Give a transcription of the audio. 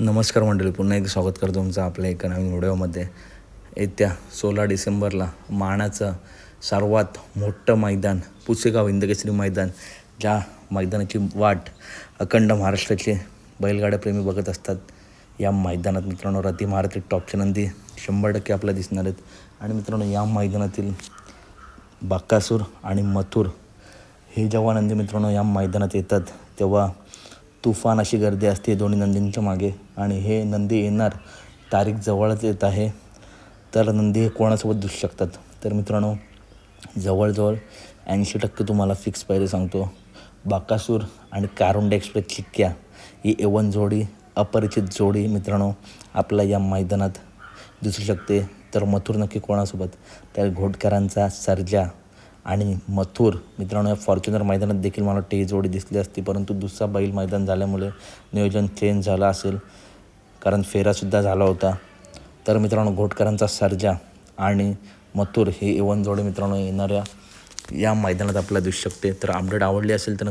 नमस्कार मंडळी पुन्हा एकदा स्वागत करतो तुमचं आपल्या एका नवीन व्हिडिओमध्ये. येत्या सोळा डिसेंबरला मानाचं सर्वात मोठं मैदान पुसेगाव हिंदकेसरी मैदान ज्या मैदानाची वाट अखंड महाराष्ट्राचे बैलगाड्याप्रेमी बघत असतात या मैदानात मित्रांनो रती महारथी टॉपची नंदी शंभर टक्के आपल्याला दिसणार आहेत. आणि मित्रांनो या मैदानातील बाकासूर आणि मथुर हे जेव्हा नंदी मित्रांनो या मैदानात येतात तेव्हा तुफान अशी गर्दी असते दोन्ही नंदींच्या मागे. आणि हे नंदी येणार तारीख जवळच येत आहे. तर नंदी हे कोणासोबत दिसू शकतात? तर मित्रांनो जवळजवळ ऐंशी टक्के तुम्हाला फिक्स पाहिजे सांगतो. बाकासूर आणि कारुंड एक्सप्रेस चिक्क्या ही एवन जोडी अपरिचित जोडी मित्रांनो आपल्या या मैदानात दिसू शकते. तर मथुर नक्की कोणासोबत? त्या घोटकरांचा सर्जा. आणि मथुर मित्रांनो या फॉर्च्युनर मैदानात देखील मला टे ही जोडी दिसली असती परंतु दुसरा बैल मैदान झाल्यामुळे नियोजन चेंज झालं असेल. कारण फेरासुद्धा झाला होता. तर मित्रांनो घोटकरांचा सर्जा आणि मथुर हे एवन जोडी मित्रांनो येणाऱ्या या मैदानात आपल्याला दिसू शकते. तर अपडेट आवडली असेल तर